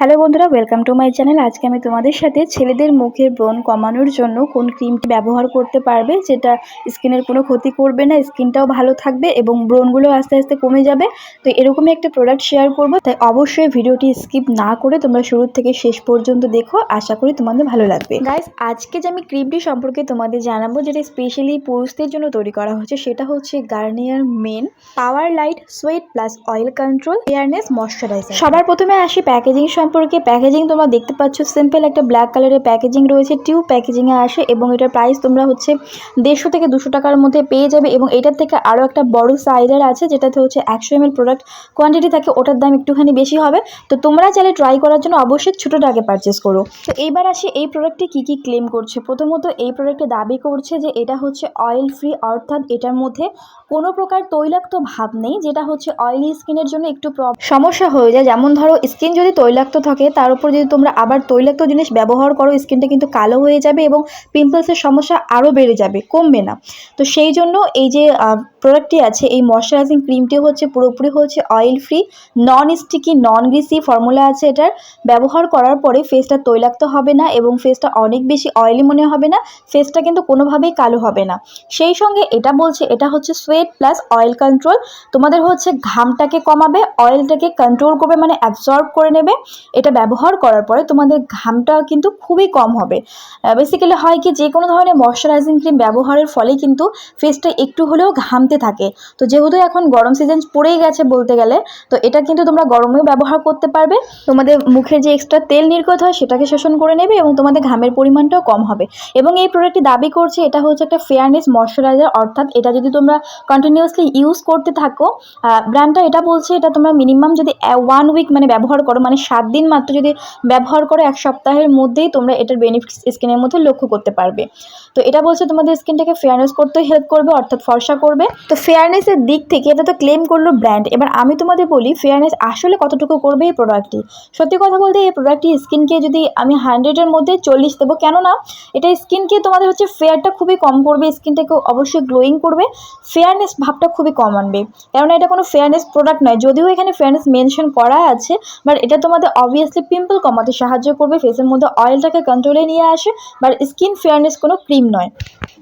Hello বন্ধুরা welcome to my channel আজকে আমি তোমাদের সাথে ছেলেদের মুখের ব্রণ কমানোর জন্য কোন ক্রিমটি ব্যবহার করতে পারবে, যেটা স্কিনের কোনো ক্ষতি করবে না স্কিনটাও ভালো থাকবে এবং ব্রণগুলো আস্তে আস্তে কমে যাবে। তো এরকমই একটা প্রোডাক্ট শেয়ার করব, তাই অবশ্যই ভিডিওটি স্কিপ না করে তোমরা শুরু থেকে শেষ পর্যন্ত দেখো। আশা করি তোমাদের ভালো লাগবে। গাইস আজকে যে আমি ক্রিমটি সম্পর্কে তোমাদের জানাব, যেটা স্পেশালি পুরুষদের জন্য তৈরি করা হচ্ছে, সেটা হচ্ছে Garnier men power light sweat plus oil control fairness moisturiser সবার প্রথমে আসি প্যাকেজিং সম্পর্কে। প্যাকেজিং তোমরা দেখতে পাচ্ছ সিম্পল একটা ব্ল্যাক কালারের প্যাকেজিং রয়েছে টিউব প্যাকেজিংয়ে আসে এবং এটার প্রাইস তোমরা হচ্ছে দেড়শো থেকে দুশো টাকার মধ্যে পেয়ে যাবে এবং এটার থেকে আরও একটা বড় সাইজের আছে, যেটাতে হচ্ছে একশো এম প্রোডাক্ট কোয়ান্টিটি থাকে, ওটার দাম একটুখানি বেশি হবে। তো তোমরা চাইলে ট্রাই করার জন্য অবশ্যই ছোটোটা আগে পারচেস করো। তো এইবার আসি, এই প্রোডাক্টে কী কী ক্লেম করছে? প্রথমত এই প্রোডাক্টে দাবি করছে যে এটা হচ্ছে অয়েল ফ্রি অর্থাৎ এটার মধ্যে কোনো প্রকার তৈলাক্ত ভাব নেই, যেটা হচ্ছে অয়েলি স্কিনের জন্য একটু সমস্যা হয়ে যায়, যেমন ধরো স্কিন যদি তৈলাক্ত থাকে, তার উপর যদি তোমরা আবার তৈলাক্ত জিনিস ব্যবহার করো, স্কিনটা কিন্তু কালো হয়ে যাবে এবং পিম্পলসের সমস্যা আরও বেড়ে যাবে, কমবে না। তো সেই জন্য এই যে প্রোডাক্টটি আছে, এই ময়শ্চারাইজিং ক্রিমটি হচ্ছে পুরোপুরি হচ্ছে oil free non sticky non greasy formula আছে এটার। ব্যবহার করার পরে ফেসটা তৈলাক্ত হবে না এবং ফেসটা অনেক বেশি অয়েলি মনে হবে না ফেসটা কিন্তু কোনোভাবেই কালো হবে না। সেই সঙ্গে এটা বলছে, এটা হচ্ছে সোয়েট প্লাস অয়েল কন্ট্রোল তোমাদের হচ্ছে ঘামটাকে কমাবে অয়েলটাকে কন্ট্রোল করবে মানে অ্যাবজর্ব করে নেবে। এটা ব্যবহার করার পরে তোমাদের ঘামটা কিন্তু খুবই কম হবে। বেসিক্যালি হয় কি যে কোনো ধরনের ময়শ্চারাইজিং ক্রিম ব্যবহারের ফলে কিন্তু ফেসটা একটু হলেও ঘামতে থাকে। তো যেহেতু এখন গরম সিজন পড়েই গেছে বলতে গেলে, তো এটা কিন্তু তোমরা গরমেও ব্যবহার করতে পারবে। তোমাদের মুখে যে এক্সট্রা তেল নির্গত হয় সেটাকে শোষণ করে নেবে এবং তোমাদের ঘামের পরিমাণটাও কম হবে। এবং এই প্রোডাক্টটি দাবি করছে এটা হচ্ছে একটা ফেয়ারনেস ময়শ্চারাইজার অর্থাৎ এটা যদি তোমরা কন্টিনিউয়াসলি ইউজ করতে থাকো ব্র্যান্ডটা এটা বলছে এটা তোমরা মিনিমাম যদি ওয়ান উইক মানে ব্যবহার করো মানে সাত দিন মাত্র যদি ব্যবহার করো এক সপ্তাহের মধ্যেই তোমরা এটার বেনিফিটস স্কিনের মধ্যে লক্ষ্য করতে পারবে। তো এটা বলছে তোমাদের স্কিনটাকে ফেয়ারনেস করতেও হেল্প করবে, অর্থাৎ ফর্সা করবে। তো ফেয়ারনেসের দিক থেকে এটা তো ক্লেম করল ব্র্যান্ড এবার আমি তোমাদের বলি ফেয়ারনেস আসলে কতটুকু করবে এই প্রোডাক্টটি সত্যি কথা বলতে এই প্রোডাক্টটি স্কিনকে যদি আমি হান্ড্রেডের মধ্যে চল্লিশ দেবো, কেননা এটা স্কিনকে তোমাদের হচ্ছে ফেয়ারটা খুবই কম করবে স্কিনটাকে অবশ্যই গ্লোয়িং করবে ফেয়ারনেস ভাবটা খুবই কম আনবে। কেননা এটা কোনো ফেয়ারনেস প্রোডাক্ট নয়, যদিও এখানে ফেয়ারনেস মেনশন করা আছে বাট এটা তোমাদের অবভিয়াসলি পিম্পল কমাতে সাহায্য করবে ফেসের মধ্যে অয়েলটাকে কন্ট্রোলে নিয়ে আসে বাট স্কিন ফেয়ারনেস কোনো ক্রিম নয়।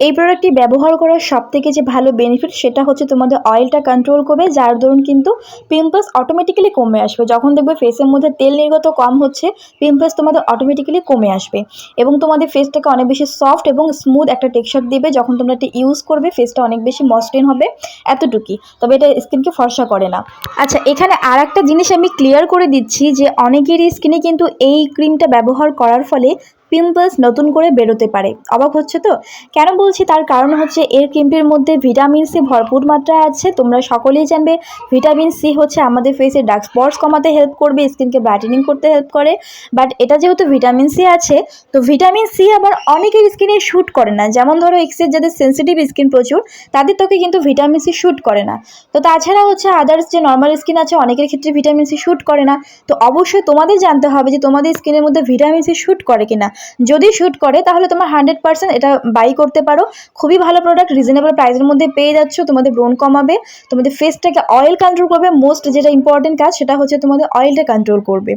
এই প্রোডাক্টটি ব্যবহার করার সব থেকে যে ভালো বেনিফিট সেটা হচ্ছে তোমাদের অয়েলটা কন্ট্রোল করবে, যার দরুন কিন্তু পিম্পলস অটোমেটিক্যালি কমে আসবে। যখন দেখবে ফেসের মধ্যে তেল নির্গত কম হচ্ছে পিম্পলস তোমাদের অটোমেটিক্যালি কমে আসবে। এবং তোমাদের ফেসটাকে অনেক বেশি সফট এবং স্মুথ একটা টেক্সচার দিবে, যখন তোমরা এটা ইউজ করবে ফেসটা অনেক বেশি মসৃণ হবে এতটুকুই। তবে এটা স্কিনকে ফর্সা করে না। আচ্ছা এখানে আর একটা জিনিস আমি ক্লিয়ার করে দিচ্ছি যে, অনেকেরই স্কিনে কিন্তু এই ক্রিমটা ব্যবহার করার ফলে পিম্পলস নতুন করে বেরোতে পারে। অবাক হচ্ছে তো? কেন বলছি তার কারণ হচ্ছে এর ক্রিমটির মধ্যে ভিটামিন সি ভরপুর মাত্রায় আছে। তোমরা সকলেই জানবে ভিটামিন সি হচ্ছে আমাদের ফেসে ডার্ক স্পটস কমাতে হেল্প করবে স্কিনকে ব্রাইটেনিং করতে হেল্প করে। বাট এটা যেহেতু ভিটামিন সি আছে, তো ভিটামিন সি আবার অনেকের স্কিনে শ্যুট করে না। যেমন ধরো এক্সের যাদের সেন্সিটিভ স্কিন প্রচুর, তাদের ত্বকে কিন্তু ভিটামিন সি শ্যুট করে না। তো তাছাড়া হচ্ছে আদার্স যে নর্মাল স্কিন আছে, অনেকের ক্ষেত্রে ভিটামিন সি শ্যুট করে না। তো অবশ্যই তোমাদের জানতে হবে যে তোমাদের স্কিনের মধ্যে ভিটামিন সি শ্যুট করে কিনা। যদি শ্যুট করে, তাহলে তোমার হান্ড্রেড পার্সেন্ট এটা বাই করতে পারো। খুবই ভালো প্রোডাক্ট রিজনেবল প্রাইসের মধ্যে পেয়ে যাচ্ছ, তোমাদের ব্রোন কমাবে, তোমাদের ফেসটাকে অয়েল কন্ট্রোল করবে। মোস্ট যেটা ইম্পর্টেন্ট কাজ, সেটা হচ্ছে তোমাদের অয়েলটা কন্ট্রোল করবে।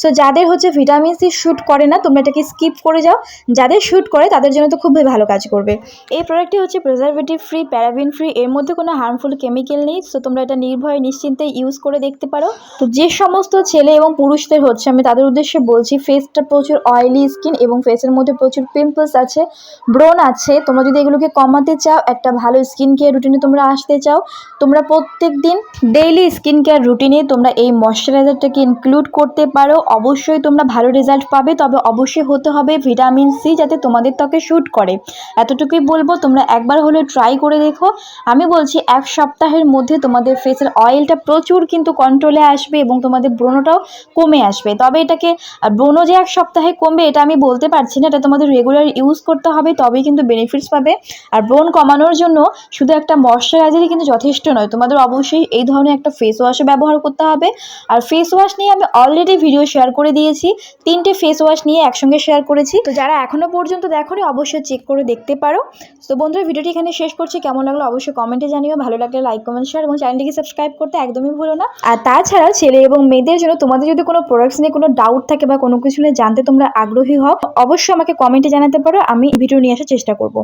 সো যাদের হচ্ছে ভিটামিন সি শ্যুট করে না, তোমরা এটাকে স্কিপ করে যাও। যাদের শ্যুট করে, তাদের জন্য তো খুবই ভালো কাজ করবে। এই প্রোডাক্টটি হচ্ছে প্রিজারভেটিভ ফ্রি প্যারাবিন ফ্রি এর মধ্যে কোনো হার্মফুল কেমিক্যাল নেই। সো তোমরা এটা নির্ভয়ে, নিশ্চিন্তে ইউজ করে দেখতে পারো। তো, যে সমস্ত ছেলে এবং পুরুষদের হচ্ছে, আমি তাদের উদ্দেশ্যে বলছি ফেসটা প্রচুর অয়েলি স্কিন এবং ফেসের মধ্যে প্রচুর পিম্পলস আছে, ব্রণ আছে। তোমরা যদি এগুলোকে কমাতে চাও, একটা ভালো স্কিন কেয়ার রুটিনে তোমরা আসতে চাও, তোমরা প্রত্যেক দিন ডেইলি স্কিন কেয়ার রুটিনে তোমরা এই ময়শ্চারাইজারটাকে ইনক্লুড করতে পারো। অবশ্যই তোমরা ভালো রেজাল্ট পাবে, তবে অবশ্যই হতে হবে ভিটামিন সি যাতে তোমাদের ত্বকে শ্যুট করে। এতটুকুই বলব, তোমরা একবার হলেও ট্রাই করে দেখো। আমি বলছি, এক সপ্তাহের মধ্যে তোমাদের ফেসের অয়েলটা প্রচুর কিন্তু কন্ট্রোলে আসবে এবং তোমাদের ব্রণটাও কমে আসবে। তবে এটাকে ব্রণ যে এক সপ্তাহে কমবে, এটা আমি বলতে বলতে পারছি না, এটা তোমাদের রেগুলার ইউজ করতে হবে, তবেই কিন্তু বেনিফিটস পাবে। আর ব্রণ কমানোর জন্য শুধু একটা ময়শ্চারাইজারই কিন্তু যথেষ্ট নয়, তোমাদের অবশ্যই এই ধরনের একটা ফেস ওয়াশও ব্যবহার করতে হবে। আর ফেস ওয়াশ নিয়ে আমি অলরেডি ভিডিও শেয়ার করে দিয়েছি, তিনটে ফেস ওয়াশ নিয়ে একসঙ্গে শেয়ার করেছি। তো যারা এখনও পর্যন্ত দেখোনি, অবশ্যই চেক করে দেখতে পারো। তো বন্ধুরা, ভিডিওটি এখানে শেষ করছি, কেমন লাগল অবশ্যই কমেন্টে জানিও, ভালো লাগলে লাইক কমেন্ট শেয়ার এবং চ্যানেলটিকে সাবস্ক্রাইব করতে একদমই ভুলো না। আর তাছাড়া ছেলে এবং মেয়েদের জন্য তোমাদের যদি কোনো প্রোডাক্টস নিয়ে কোনো ডাউট থাকে বা কোনো কিছু নিয়ে জানতে তোমরা আগ্রহী হও অবশ্যই আমাকে কমেন্টে জানাতে পারো আমি ভিডিও নিয়ে আসার চেষ্টা করব।